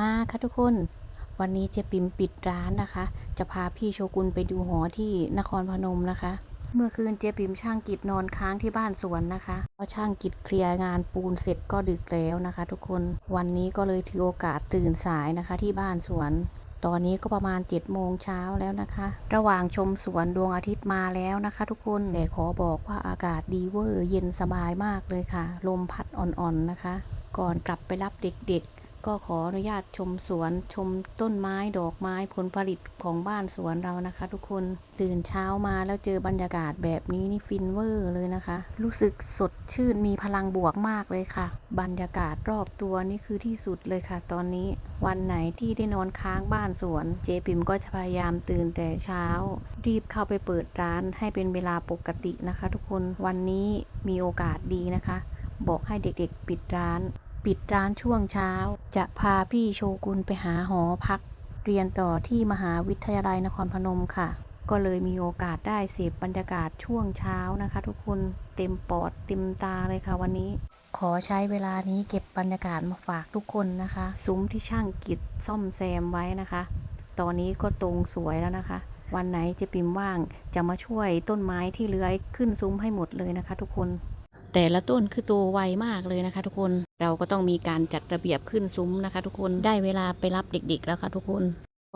มาค่ะทุกคน วันนี้เจ๊ปิมปิดร้านนะคะ จะพาพี่โชกุนไปดูหอที่นครพนมนะคะ เมื่อคืนเจ๊ปิมช่างกิจนอนค้างที่บ้านสวนนะคะพราะช่างกิจเคลียร์งานปูนเสร็จก็ดึกแล้วนะคะ ทุกคนวันนี้ก็เลยถือโอกาสตื่นสายนะคะที่บ้านสวน ตอนนี้ก็ประมาณ7จ็ดโมงเช้าแล้วนะคะ ระหว่างชมสวนดวงอาทิตย์มาแล้วนะคะ ทุกคนแต่ขอบอกว่าอากาศดีเวอร์เย็นสบายมากเลยค่ะ ลมพัดอ่อนๆนะคะ ก่อนกลับไปรับเด็กๆ ก็ขออนุญาตชมสวนชมต้นไม้ดอกไม้ผลผลิตของบ้านสวนเรานะคะ ทุกคนตื่นเช้ามาแล้วเจอบรรยากาศแบบนี้นี่ฟินเวอร์เลยนะคะ รู้สึกสดชื่นมีพลังบวกมากเลยค่ะ บรรยากาศรอบตัวนี่คือที่สุดเลยค่ะ ตอนนี้วันไหนที่ได้นอนค้างบ้านสวน เจปิมก็จะพยายามตื่นแต่เช้า รีบเข้าไปเปิดร้านให้เป็นเวลาปกตินะคะ ทุกคนวันนี้มีโอกาสดีนะคะ บอกให้เด็กๆปิดร้าน ปิดร้านช่วงเช้า จะพาพี่โชกุนไปหาหอพัก เรียนต่อที่มหาวิทยาลัยนครพนมค่ะ ก็เลยมีโอกาสได้เสพบรรยากาศช่วงเช้านะคะ ทุกคนเต็มปอดเต็มตาเลยค่ะวันนี้ ขอใช้เวลานี้เก็บบรรยากาศมาฝากทุกคนนะคะ ซุ้มที่ช่างกิจซ่อมแซมไว้นะคะ ตอนนี้ก็ตรงสวยแล้วนะคะวันไหนจะปิมว่างจะมาช่วยต้นไม้ที่เลื้อยขึ้นซุ้มให้หมดเลยนะคะ ทุกคน แต่ละต้นคือโตไวมากเลยนะคะ ทุกคน เราก็ต้องมีการจัดระเบียบขึ้นซุ้มนะคะ ทุกคนได้เวลาไปรับเด็ก ๆ แล้วค่ะทุกคน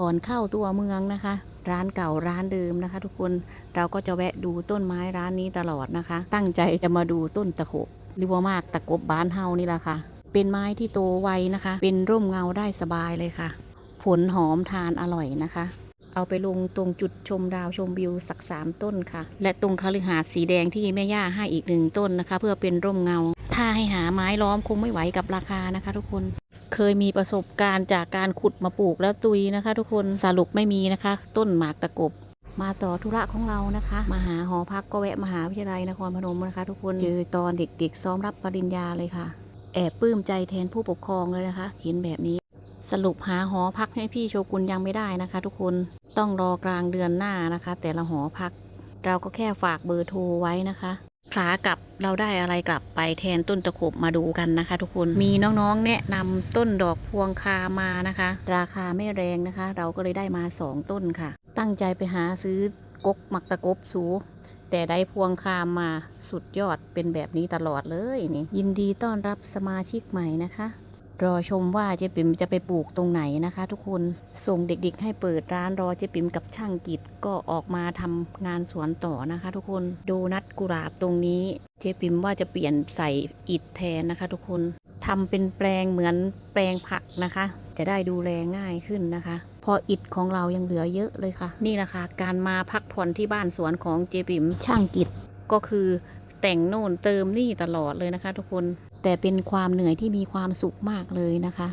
ก่อนเข้าตัวเมืองนะคะ ร้านเก่าร้านเดิมนะคะ ทุกคนเราก็จะแวะดูต้นไม้ร้านนี้ตลอดนะคะ ตั้งใจจะมาดูต้นตะขบหรือว่ามากตะกบบ้านเฮานี่แหละค่ะ เป็นไม้ที่โตไวนะคะ เป็นร่มเงาได้สบายเลยค่ะ ผลหอมทานอร่อยนะคะ เอาไปลงตรงจุดชมดาวชมวิวสักสามต้นค่ะ และตรงคฤหาสน์สีแดงที่แม่ย่าให้อีกหนึ่งต้นนะคะ เพื่อเป็นร่มเงา ถ้าให้หาไม้ล้อมคงไม่ไหวกับราคานะคะ ทุกคนเคยมีประสบการณ์จากการขุดมาปลูกแล้วตุยนะคะ ทุกคนสรุปไม่มีนะคะ ต้นหมากตะกบมาต่อธุระของเรานะคะมาหาหอพักก็แวะมหาวิทยาลัยนครพนมนะคะ ทุกคนเจอตอนเด็กๆ ซ้อมรับปริญญาเลยค่ะ แอบปลื้มใจแทนผู้ปกครองเลยนะคะ เห็นแบบนี้ สรุปหาหอพักให้พี่โชกุนยังไม่ได้นะคะ ทุกคนต้องรอกลางเดือนหน้านะคะ แต่ละหอพัก เราก็แค่ฝากเบอร์โทรไว้นะคะ ขากลับเราได้อะไรกลับไปแทนต้นตะขบมาดูกันนะคะ ทุกคนมีน้องๆ แนะนำต้นดอกพวงคามานะคะ ราคาไม่แรงนะคะ เราก็เลยได้มาสองต้นค่ะ ตั้งใจไปหาซื้อกกหมักตะกบสูแต่ได้พวงคามมาสุดยอดเป็นแบบนี้ตลอดเลยนี่ยินดีต้อนรับสมาชิกใหม่นะคะ รอชมว่าเจ๊ปิ๋มจะไปปลูกตรงไหนนะคะ ทุกคนส่งเด็กๆ ให้เปิดร้านรอเจ๊ปิ๋มกับช่างกิจก็ออกมาทำงานสวนต่อนะคะ ทุกคนดูนัดกุหลาบตรงนี้ เจ๊ปิ๋มว่าจะเปลี่ยนใส่อิฐแทนนะคะ ทุกคนทำเป็นแปลงเหมือนแปลงผักนะคะ จะได้ดูแลง่ายขึ้นนะคะ พออิฐของเรายังเหลือเยอะเลยค่ะ นี่แหละค่ะการมาพักผ่อนที่บ้านสวนของเจ๊ปิ๋มช่างกิจก็คือ แต่งโน่นเติมนี่ตลอดเลยนะคะ ทุกคนแต่เป็นความเหนื่อยที่มีความสุขมากเลยนะคะ